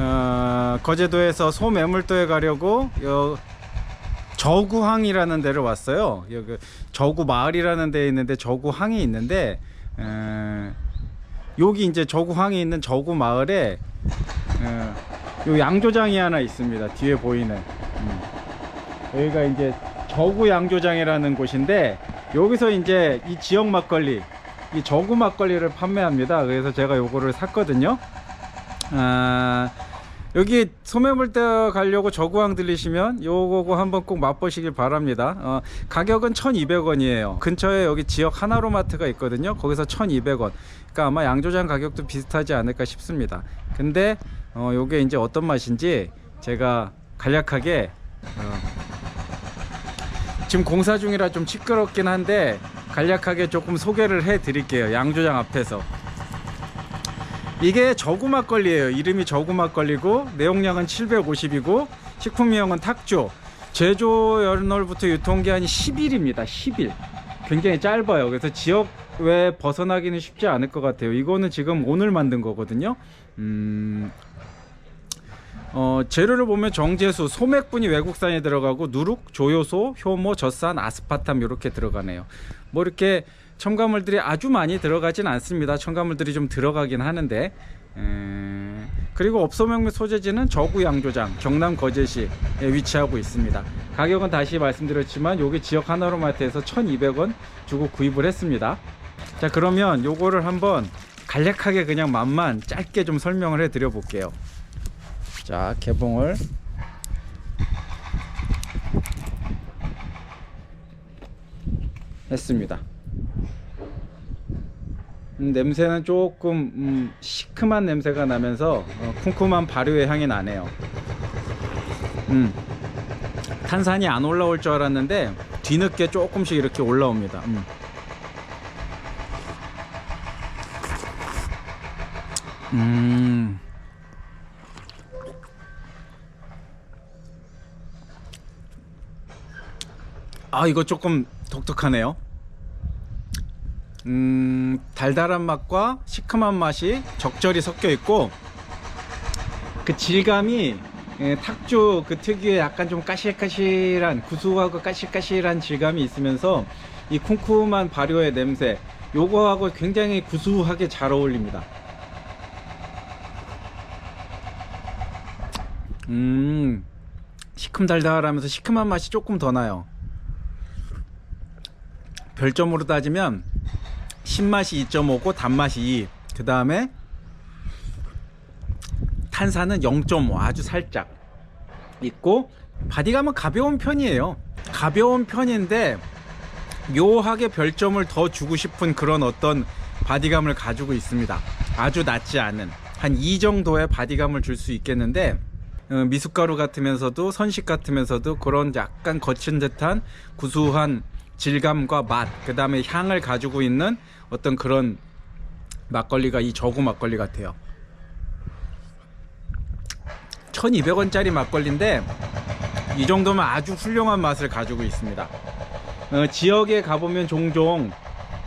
어, 거제도에서 소매물도에 가려고 요 저구항이라는 데를 왔어요. 여기 저구 마을이라는 데에 있는데 저구항이 있는데 어, 여기 이제 저구항이 있는 저구 마을에 어, 요 양조장이 하나 있습니다. 뒤에 보이는 음. 여기가 이제 저구 양조장이라는 곳인데 여기서 이제 이 지역 막걸리 이 저구 막걸리를 판매합니다. 그래서 제가 요거를 샀거든요. 아, 여기 소매물대 가려고 저구항 들리시면 요거 한번 꼭 맛보시길 바랍니다. 어, 가격은 1,200원이에요. 근처에 여기 지역 하나로마트가 있거든요. 거기서 1,200원. 그러니까 아마 양조장 가격도 비슷하지 않을까 싶습니다. 근데 어, 요게 이제 어떤 맛인지 제가 간략하게 어, 지금 공사 중이라 좀 시끄럽긴 한데 간략하게 조금 소개를 해 드릴게요. 양조장 앞에서. 이게 저구 막걸리예요. 이름이 저구 막걸리고 내용량은 750이고 식품명은 탁조. 제조 연월부터 유통기한이 10일입니다. 10일. 굉장히 짧아요. 그래서 지역 외 벗어나기는 쉽지 않을 것 같아요. 이거는 지금 오늘 만든 거거든요. 음, 어, 재료를 보면 정제수, 소맥분이 외국산이 들어가고 누룩, 조효소, 효모, 젖산, 아스파탐 이렇게 들어가네요. 뭐 이렇게 첨가물들이 아주 많이 들어가진 않습니다. 첨가물들이 좀 들어가긴 하는데 에... 그리고 업소명 소재지는 저구 양조장 경남 거제시에 위치하고 있습니다. 가격은 다시 말씀드렸지만 여기 지역 하나로마트에서 1,200원 주고 구입을 했습니다. 자 그러면 요거를 한번 간략하게 그냥 맛만 짧게 좀 설명을 해 드려 볼게요. 자 개봉을 했습니다. 음, 냄새는 조금 음, 시큼한 냄새가 나면서 어, 쿰쿰한 발효의 향이 나네요. 음, 탄산이 안 올라올 줄 알았는데 뒤늦게 조금씩 이렇게 올라옵니다. 음. 음. 아 이거 조금 독특하네요. 음 달달한 맛과 시큼한 맛이 적절히 섞여 있고 그 질감이 예, 탁조 그 특유의 약간 좀 까실까실한 구수하고 까실까실한 질감이 있으면서 이 쿰쿰한 발효의 냄새 요거하고 굉장히 구수하게 잘 어울립니다. 음 시큼달달하면서 시큼한 맛이 조금 더 나요. 별점으로 따지면 신맛이 2.5고 단맛이 2. 그 다음에 탄산은 0.5 아주 살짝 있고 바디감은 가벼운 편이에요. 가벼운 편인데 묘하게 별점을 더 주고 싶은 그런 어떤 바디감을 가지고 있습니다. 아주 낮지 않은 한 2 정도의 바디감을 줄 수 있겠는데 어, 미숫가루 같으면서도 선식 같으면서도 그런 약간 거친 듯한 구수한 질감과 맛, 그 다음에 향을 가지고 있는 어떤 그런 막걸리가 이 저구 막걸리 같아요. 1200원짜리 막걸리인데 이 정도면 아주 훌륭한 맛을 가지고 있습니다. 어, 지역에 가보면 종종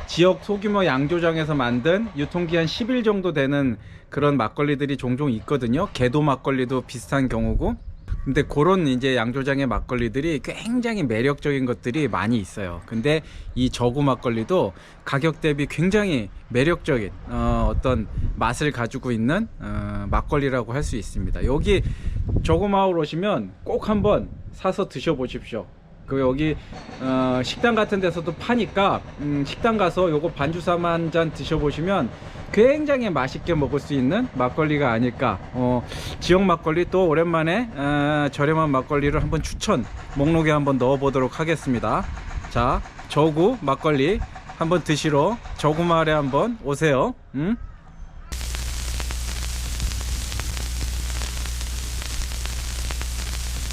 지역 소규모 양조장에서 만든 유통기한 10일 정도 되는 그런 막걸리들이 종종 있거든요. 개도 막걸리도 비슷한 경우고. 근데 그런 이제 양조장의 막걸리들이 굉장히 매력적인 것들이 많이 있어요. 근데 이 저구 막걸리도 가격 대비 굉장히 매력적인 어, 떤 맛을 가지고 있는 어, 막걸리라고 할 수 있습니다. 여기 저구 마을 오시면 꼭 한번 사서 드셔보십시오. 그 여기 어, 식당 같은 데서도 파니까 음, 식당 가서 요거 반주삼 한잔 드셔보시면 굉장히 맛있게 먹을 수 있는 막걸리가 아닐까. 어, 지역 막걸리 또 오랜만에 어, 저렴한 막걸리를 한번 추천 목록에 한번 넣어 보도록 하겠습니다. 자 저구 막걸리 한번 드시러 저구 마을에 한번 오세요. 음?